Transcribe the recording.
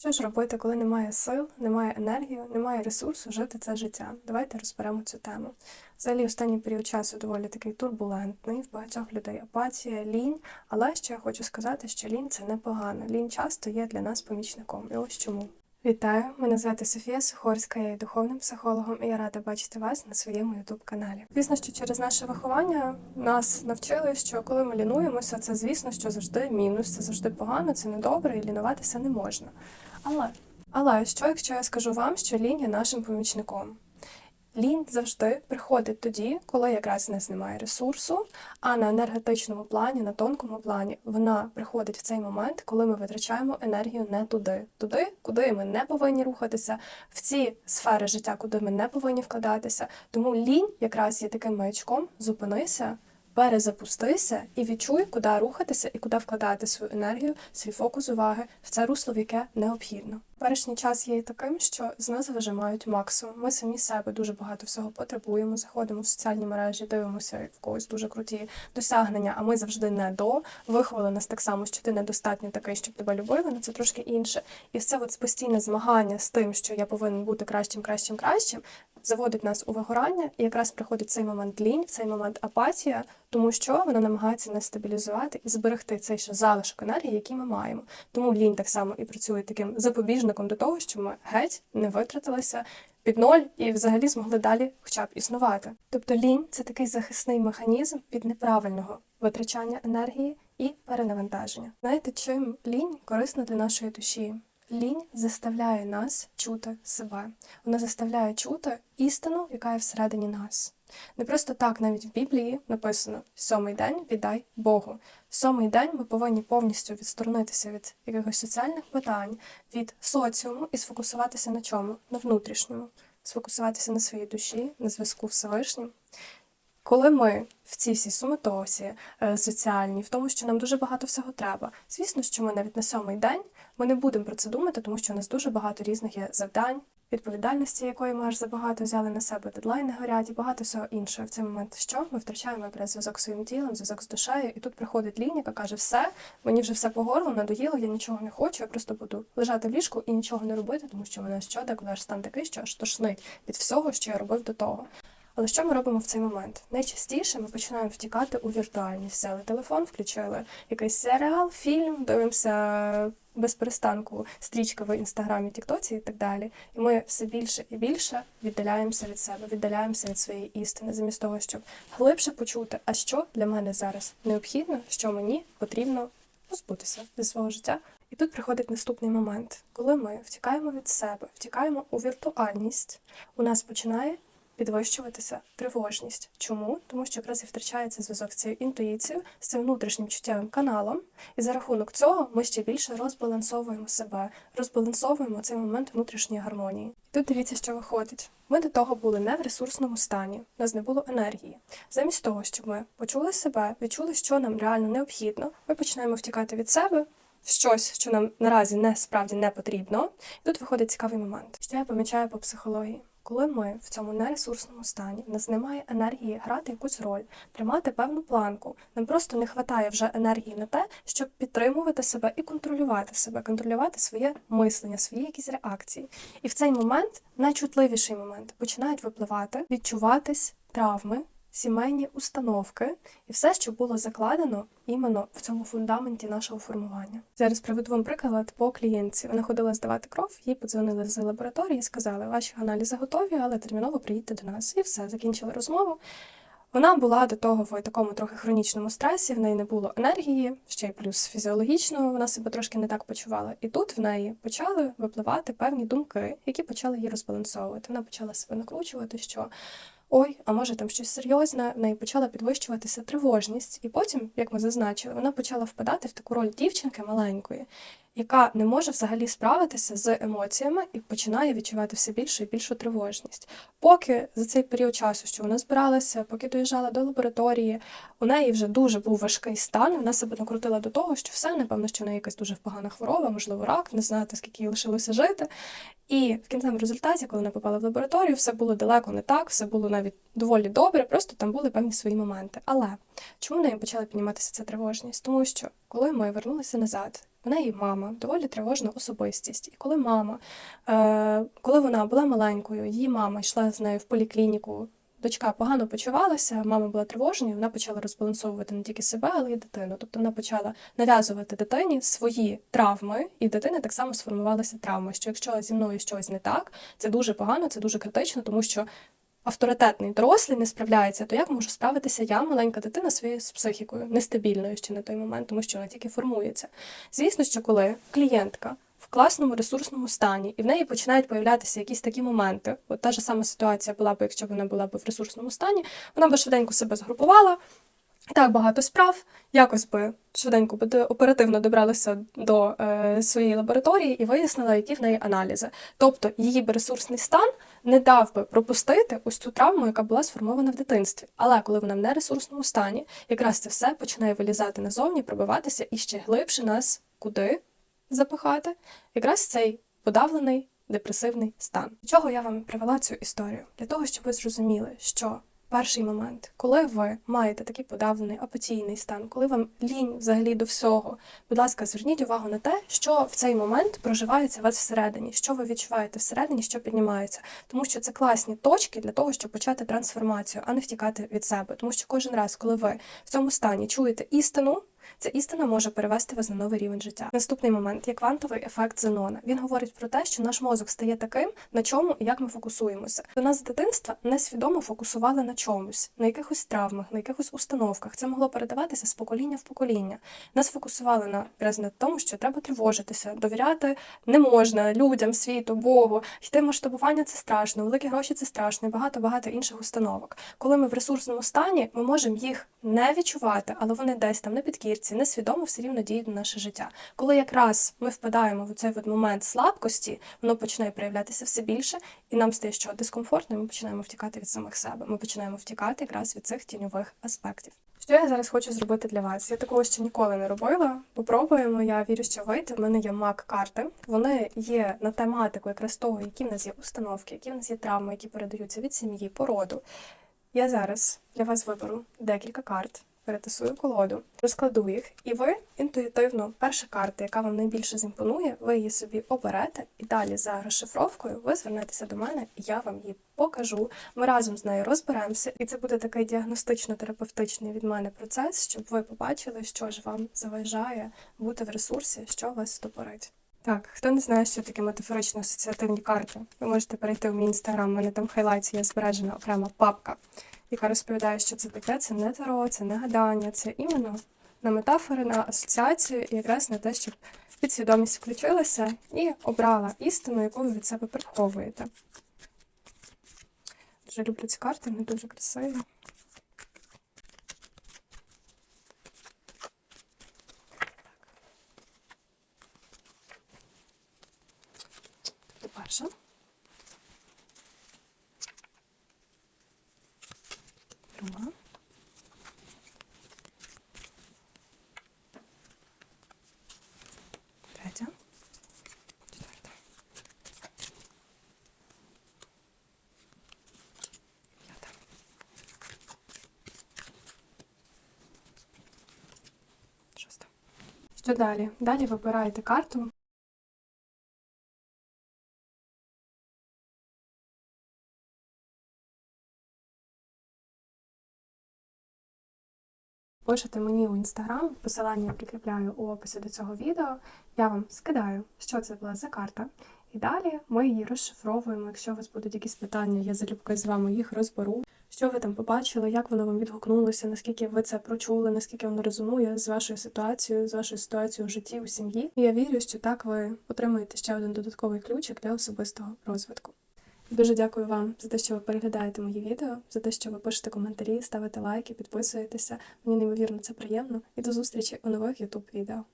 Що ж робити, коли немає сил, немає енергії, немає ресурсу жити це життя? Давайте розберемо цю тему. Взагалі, останній період часу доволі такий турбулентний, в багатьох людей апатія, лінь. Але що я хочу сказати, що лінь це непогано. Лінь часто є для нас помічником. І ось чому. Вітаю! Мене звати Софія Сухорська, я є духовним психологом, і я рада бачити вас на своєму youtube каналі. Звісно, що через наше виховання нас навчили, що коли ми лінуємося, це звісно, що завжди мінус, це завжди погано, це недобре, і лінуватися не можна. Але, але що, якщо я скажу вам, що лінь є нашим помічником? Лінь завжди приходить тоді, коли якраз в нас немає ресурсу, а на енергетичному плані, на тонкому плані, вона приходить в цей момент, коли ми витрачаємо енергію не туди, туди, куди ми не повинні рухатися, в ці сфери життя, куди ми не повинні вкладатися. Тому лінь якраз є таким маячком, зупинися. Перезапустися і відчуй, куди рухатися і куди вкладати свою енергію, свій фокус уваги в це русло, в яке необхідно. Першній час є таким, що з нас вижимають максимум. Ми самі себе дуже багато всього потребуємо. Заходимо в соціальні мережі, дивимося як в когось дуже круті досягнення. А ми завжди не до виховали нас так само, що ти недостатньо такий, щоб тебе любили. але це трошки інше. І все от постійне змагання з тим, що я повинен бути кращим, кращим, кращим. Заводить нас у вигорання, і якраз приходить цей момент лінь, цей момент апатія, тому що вона намагається нас стабілізувати і зберегти цей ще залишок енергії, який ми маємо. Тому лінь так само і працює таким запобіжником до того, що ми геть не витратилися під ноль і взагалі змогли далі хоча б існувати. Тобто лінь це такий захисний механізм від неправильного витрачання енергії і перенавантаження. Знаєте, чим лінь корисна для нашої душі? Лінь заставляє нас чути себе. Вона заставляє чути істину, яка є всередині нас. Не просто так навіть в Біблії написано сьомий день віддай Богу. Сьомий день ми повинні повністю відсторонитися від якихось соціальних питань, від соціуму і сфокусуватися на чому? На внутрішньому, сфокусуватися на своїй душі, на зв'язку Всевишнім. Коли ми в цій всій суматосі е, соціальній, в тому, що нам дуже багато всього треба, звісно, що ми навіть на сьомий день ми не будемо про це думати, тому що у нас дуже багато різних є завдань, відповідальності, якої ми аж забагато взяли на себе, дедлайни горять і багато всього іншого. В цей момент що ми втрачаємо якраз зв'язок з своїм тілом, зв'язок з душею, і тут приходить лінія, яка каже: все, мені вже все по горло, надоїло, я нічого не хочу, я просто буду лежати в ліжку і нічого не робити, тому що мене що деколи аж стан такий, що аж тошнить від всього, що я робив до того. Але що ми робимо в цей момент? Найчастіше ми починаємо втікати у віртуальність. Взяли телефон, включили якийсь серіал, фільм, дивимося без перестанку стрічки в інстаграмі, Тіктоці і так далі. І ми все більше і більше віддаляємося від себе, віддаляємося від своєї істини, замість того, щоб глибше почути, а що для мене зараз необхідно, що мені потрібно позбутися зі свого життя. І тут приходить наступний момент, коли ми втікаємо від себе, втікаємо у віртуальність, у нас починає підвищуватися тривожність. Чому? Тому що якраз і втрачається зв'язок з цією інтуїцією, з цим внутрішнім чуттєвим каналом, і за рахунок цього ми ще більше розбалансовуємо себе, розбалансовуємо цей момент внутрішньої гармонії. І тут дивіться, що виходить. Ми до того були не в ресурсному стані, у нас не було енергії. Замість того, щоб ми почули себе, відчули, що нам реально необхідно, ми починаємо втікати від себе. Щось, що нам наразі не справді не потрібно, і тут виходить цікавий момент, що я помічаю по психології. Коли ми в цьому нересурсному стані, в нас немає енергії грати якусь роль, тримати певну планку, нам просто не вистачає вже енергії на те, щоб підтримувати себе і контролювати себе, контролювати своє мислення, свої якісь реакції. І в цей момент, найчутливіший момент, починають випливати, відчуватись травми сімейні установки і все, що було закладено іменно в цьому фундаменті нашого формування. Зараз приведу вам приклад по клієнтці. Вона ходила здавати кров, їй подзвонили з лабораторії, і сказали, ваші аналізи готові, але терміново приїдьте до нас. І все, закінчили розмову. Вона була до того в такому трохи хронічному стресі, в неї не було енергії, ще й плюс фізіологічно вона себе трошки не так почувала. І тут в неї почали випливати певні думки, які почали її розбалансовувати. Вона почала себе накручувати, що ой, а може там щось серйозне, в неї почала підвищуватися тривожність, і потім, як ми зазначили, вона почала впадати в таку роль дівчинки маленької, яка не може взагалі справитися з емоціями і починає відчувати все більшу і більшу тривожність. Поки за цей період часу, що вона збиралася, поки доїжджала до лабораторії, у неї вже дуже був важкий стан. Вона себе накрутила до того, що все, напевно, що в неї якась дуже погана хвороба, можливо, рак, не знати, скільки їй лишилося жити. І в кінцевому результаті, коли вона попала в лабораторію, все було далеко не так, все було навіть доволі добре, просто там були певні свої моменти. Але чому в неї почала підніматися ця тривожність? Тому що коли ми вернулися назад У неї мама доволі тривожна особистість. І коли мама, е, коли вона була маленькою, її мама йшла з нею в поліклініку. Дочка погано почувалася, мама була тривожною, вона почала розбалансовувати не тільки себе, але й дитину. Тобто вона почала нав'язувати дитині свої травми, і в дитини так само сформувалася травма. Що якщо зі мною щось не так, це дуже погано, це дуже критично, тому що авторитетний дорослий не справляється, то як можу справитися я, маленька дитина, своєю з психікою, нестабільною ще на той момент, тому що вона тільки формується. Звісно, що коли клієнтка в класному ресурсному стані, і в неї починають появлятися якісь такі моменти. От та ж сама ситуація була б, якщо вона була б в ресурсному стані, вона б швиденько себе згрупувала. Так багато справ, якось би швиденько би оперативно добралася до е, своєї лабораторії і вияснила, які в неї аналізи. Тобто її би ресурсний стан не дав би пропустити ось ту травму, яка була сформована в дитинстві. Але коли вона в нересурсному стані, якраз це все починає вилізати назовні, пробиватися і ще глибше нас куди запихати, якраз цей подавлений депресивний стан. До чого я вам привела цю історію? Для того, щоб ви зрозуміли, що перший момент, коли ви маєте такий подавлений апатійний стан, коли вам лінь взагалі до всього, будь ласка, зверніть увагу на те, що в цей момент проживається у вас всередині, що ви відчуваєте всередині, що піднімається. Тому що це класні точки для того, щоб почати трансформацію, а не втікати від себе. Тому що кожен раз, коли ви в цьому стані чуєте істину. Ця істина може перевести вас на новий рівень життя. Наступний момент є квантовий ефект Зенона. Він говорить про те, що наш мозок стає таким, на чому і як ми фокусуємося. До нас з дитинства несвідомо фокусували на чомусь, на якихось травмах, на якихось установках. Це могло передаватися з покоління в покоління. Нас фокусували на на тому, що треба тривожитися, довіряти не можна людям, світу, Богу. Йти масштабування це страшно, великі гроші це страшно, і багато багато інших установок. Коли ми в ресурсному стані, ми можемо їх не відчувати, але вони десь там на підкірці, несвідомо все рівно діють на наше життя. Коли якраз ми впадаємо в цей момент слабкості, воно починає проявлятися все більше, і нам стає що дискомфортно, і ми починаємо втікати від самих себе. Ми починаємо втікати якраз від цих тіньових аспектів. Що я зараз хочу зробити для вас? Я такого ще ніколи не робила. Попробуємо. Я вірю, що вийде. В мене є мак-карти. Вони є на тематику якраз того, які в нас є установки, які в нас є травми, які передаються від сім'ї, породу. Я зараз для вас виберу декілька карт, перетасую колоду, розкладу їх, і ви інтуїтивно, перша карта, яка вам найбільше зімпонує, ви її собі оберете, і далі за розшифровкою ви звернетеся до мене, і я вам її покажу. Ми разом з нею розберемося, і це буде такий діагностично-терапевтичний від мене процес, щоб ви побачили, що ж вам заважає бути в ресурсі, що вас стопорить. Так, хто не знає, що таке метафорично асоціативні карти, ви можете перейти в мій інстаграм, у мене там хайлайті є збережена окрема папка, яка розповідає, що це таке, це не таро, це не гадання, це іменно на метафори, на асоціацію і якраз на те, щоб підсвідомість включилася і обрала істину, яку ви від себе приховуєте. Дуже люблю ці карти, вони дуже красиві. Це перша. Друга. Третя. Четверта. П'ята. Шоста. Що далі? Далі вибираєте карту. Пишете мені у інстаграм, посилання я прикріпляю у описі до цього відео. Я вам скидаю, що це була за карта. І далі ми її розшифровуємо. Якщо у вас будуть якісь питання, я залюбки з вами їх розберу. Що ви там побачили, як воно вам відгукнулося, наскільки ви це прочули, наскільки воно резонує з вашою ситуацією, з вашою ситуацією в житті, у сім'ї. І я вірю, що так ви отримаєте ще один додатковий ключик для особистого розвитку. Дуже дякую вам за те, що ви переглядаєте мої відео, за те, що ви пишете коментарі, ставите лайки, підписуєтеся. Мені неймовірно це приємно. І до зустрічі у нових YouTube відео.